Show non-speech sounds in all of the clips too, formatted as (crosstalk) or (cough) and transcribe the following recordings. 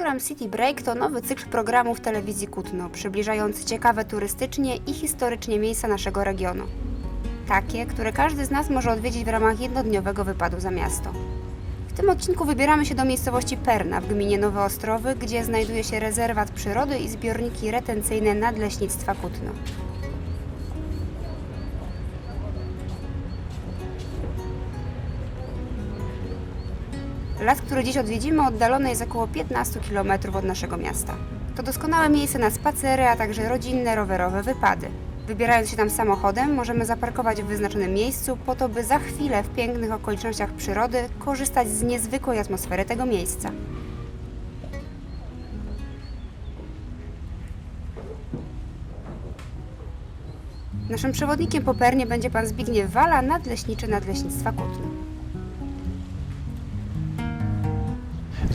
Program City Break to nowy cykl programów telewizji Kutno, przybliżający ciekawe turystycznie i historycznie miejsca naszego regionu. Takie, które każdy z nas może odwiedzić w ramach jednodniowego wypadu za miasto. W tym odcinku wybieramy się do miejscowości Perna w gminie Nowe Ostrowy, gdzie znajduje się rezerwat przyrody i zbiorniki retencyjne Nadleśnictwa Kutno. Las, który dziś odwiedzimy, oddalony jest około 15 km od naszego miasta. To doskonałe miejsce na spacery, a także rodzinne, rowerowe wypady. Wybierając się tam samochodem, możemy zaparkować w wyznaczonym miejscu, po to, by za chwilę w pięknych okolicznościach przyrody korzystać z niezwykłej atmosfery tego miejsca. Naszym przewodnikiem po Pernie będzie pan Zbigniew Wala, nadleśniczy Nadleśnictwa Kutno.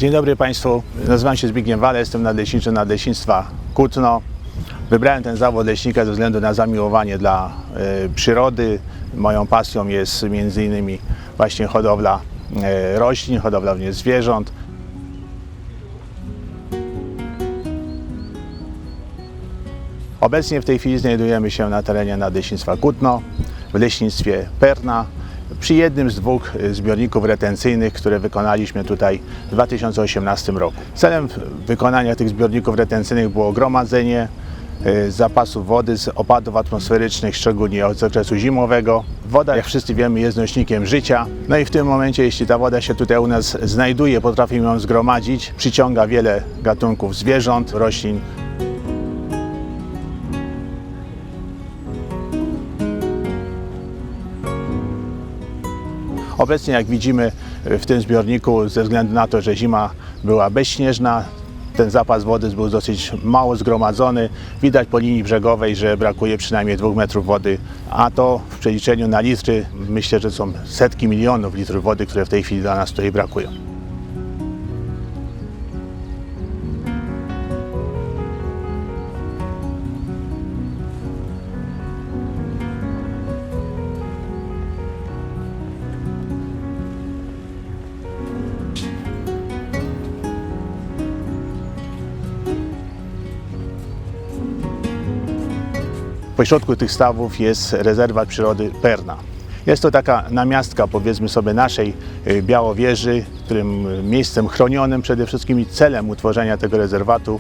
Dzień dobry Państwu, nazywam się Zbigniew Wale, jestem nadleśniczym Nadleśnictwa Kutno. Wybrałem ten zawód leśnika ze względu na zamiłowanie dla e, przyrody. Moją pasją jest innymi właśnie hodowla e, roślin, hodowla również zwierząt. Obecnie w tej chwili znajdujemy się na terenie Nadleśnictwa Kutno, w leśnictwie Perna, przy jednym z dwóch e, zbiorników retencyjnych, które wykonaliśmy tutaj w 2018 roku. Celem wykonania tych zbiorników retencyjnych było gromadzenie e, zapasów wody z opadów atmosferycznych, szczególnie od okresu zimowego. Woda, jak wszyscy wiemy, jest nośnikiem życia. No i w tym momencie, jeśli ta woda się tutaj u nas znajduje, potrafimy ją zgromadzić, przyciąga wiele gatunków zwierząt, roślin, Obecnie, jak widzimy w tym zbiorniku, ze względu na to, że zima była bezśnieżna, ten zapas wody był dosyć mało zgromadzony. Widać po linii brzegowej, że brakuje przynajmniej dwóch metrów wody, a to w przeliczeniu na litry myślę, że są setki milionów litrów wody, które w tej chwili dla nas tutaj brakują. Pośrodku tych stawów jest rezerwat przyrody Perna. Jest to taka namiastka, powiedzmy sobie, naszej y, Białowieży, którym miejscem chronionym przede wszystkim celem utworzenia tego rezerwatu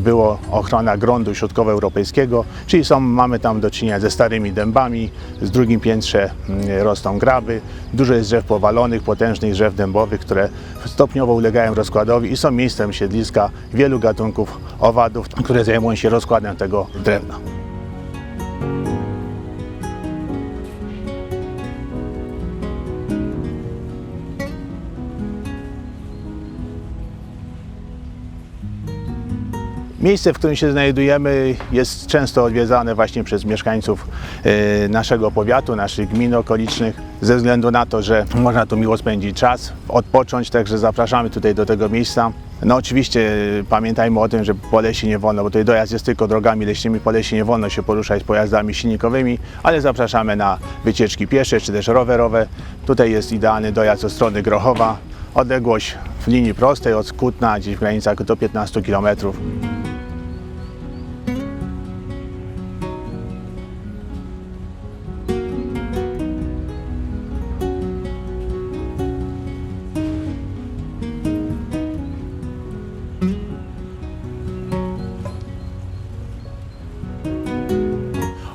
było ochrona gruntu środkowoeuropejskiego, czyli są, mamy tam do czynienia ze starymi dębami, z drugim piętrze y, rosną graby, dużo jest drzew powalonych, potężnych drzew dębowych, które stopniowo ulegają rozkładowi i są miejscem siedliska wielu gatunków owadów, które zajmują się rozkładem tego drewna. Miejsce, w którym się znajdujemy, jest często odwiedzane właśnie przez mieszkańców e, naszego powiatu, naszych gmin okolicznych, ze względu na to, że można tu miło spędzić czas, odpocząć, także zapraszamy tutaj do tego miejsca. No oczywiście e, pamiętajmy o tym, że po lesie nie wolno, bo tutaj dojazd jest tylko drogami leśnymi, po lesie nie wolno się poruszać pojazdami silnikowymi, ale zapraszamy na wycieczki piesze czy też rowerowe. Tutaj jest idealny dojazd od strony Grochowa, odległość w linii prostej od Kutna, gdzieś w granicach do 15 kilometrów.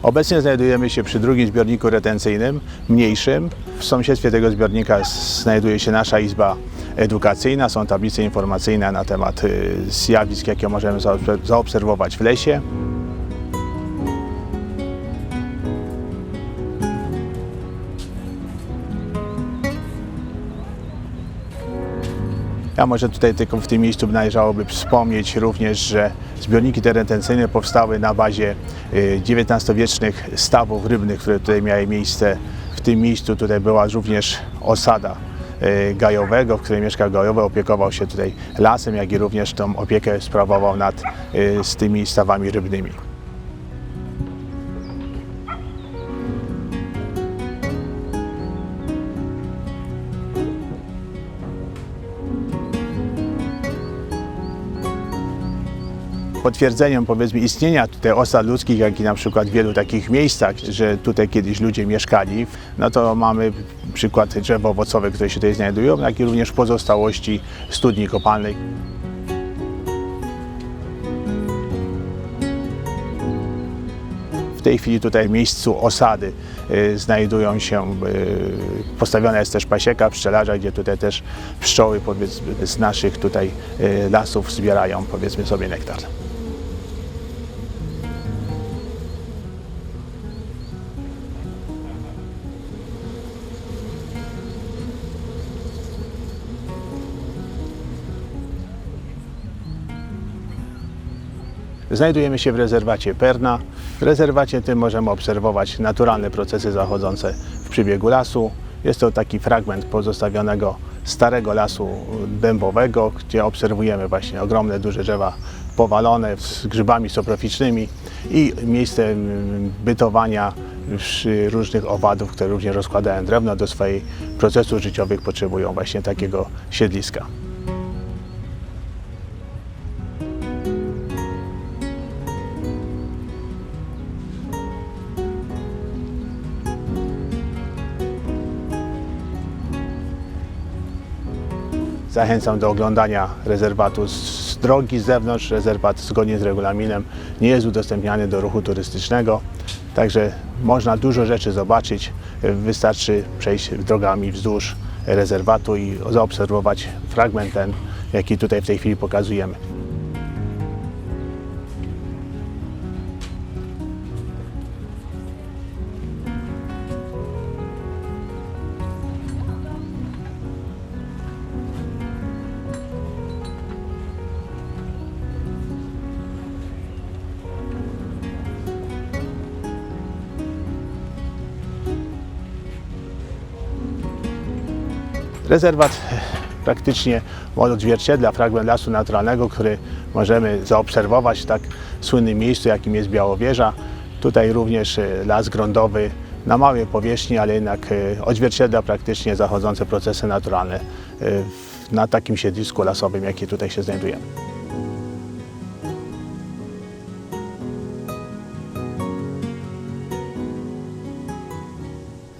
Obecnie znajdujemy się przy drugim zbiorniku retencyjnym, mniejszym. W sąsiedztwie tego zbiornika znajduje się nasza izba edukacyjna. Są tablice informacyjne na temat y, zjawisk, jakie możemy zaobser- zaobserwować w lesie. Ja może tutaj tylko w tym miejscu należałoby wspomnieć również, że zbiorniki te retencyjne powstały na bazie y, XIX-wiecznych stawów rybnych, które tutaj miały miejsce. W tym miejscu tutaj była również osada y, gajowego, w której mieszkał gajowy, opiekował się tutaj lasem, jak i również tą opiekę sprawował nad y, z tymi stawami rybnymi. Potwierdzeniem powiedzmy istnienia tutaj osad ludzkich, jak i na przykład w wielu takich miejscach, że tutaj kiedyś ludzie mieszkali, no to mamy przykład drzew owocowych, które się tutaj znajdują, jak i również pozostałości studni kopalnej. W tej chwili tutaj w miejscu osady y, znajdują się, y, postawiona jest też pasieka pszczelarza, gdzie tutaj też pszczoły z naszych tutaj y, lasów zbierają powiedzmy sobie nektar. Znajdujemy się w rezerwacie Perna. W rezerwacie tym możemy obserwować naturalne procesy zachodzące w przebiegu lasu. Jest to taki fragment pozostawionego starego lasu dębowego, gdzie obserwujemy właśnie ogromne, duże drzewa powalone z grzybami soproficznymi i miejsce bytowania różnych owadów, które również rozkładają drewno do swoich procesów życiowych, potrzebują właśnie takiego siedliska. Zachęcam do oglądania rezerwatu z drogi z zewnątrz. Rezerwat zgodnie z regulaminem nie jest udostępniany do ruchu turystycznego, także można dużo rzeczy zobaczyć. Wystarczy przejść drogami wzdłuż rezerwatu i zaobserwować fragment ten, jaki tutaj w tej chwili pokazujemy. Rezerwat (laughs) praktycznie odzwierciedla fragment lasu naturalnego, który możemy zaobserwować w tak słynnym miejscu, jakim jest Białowieża. Tutaj również e, las grądowy na małej powierzchni, ale jednak e, odzwierciedla praktycznie zachodzące procesy naturalne e, na takim siedlisku lasowym, jakie tutaj się znajdujemy.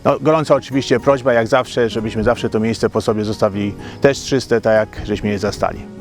No, gorąca oczywiście prośba, jak zawsze, żebyśmy zawsze to miejsce po sobie zostawili też czyste, tak jak żeśmy je zastali.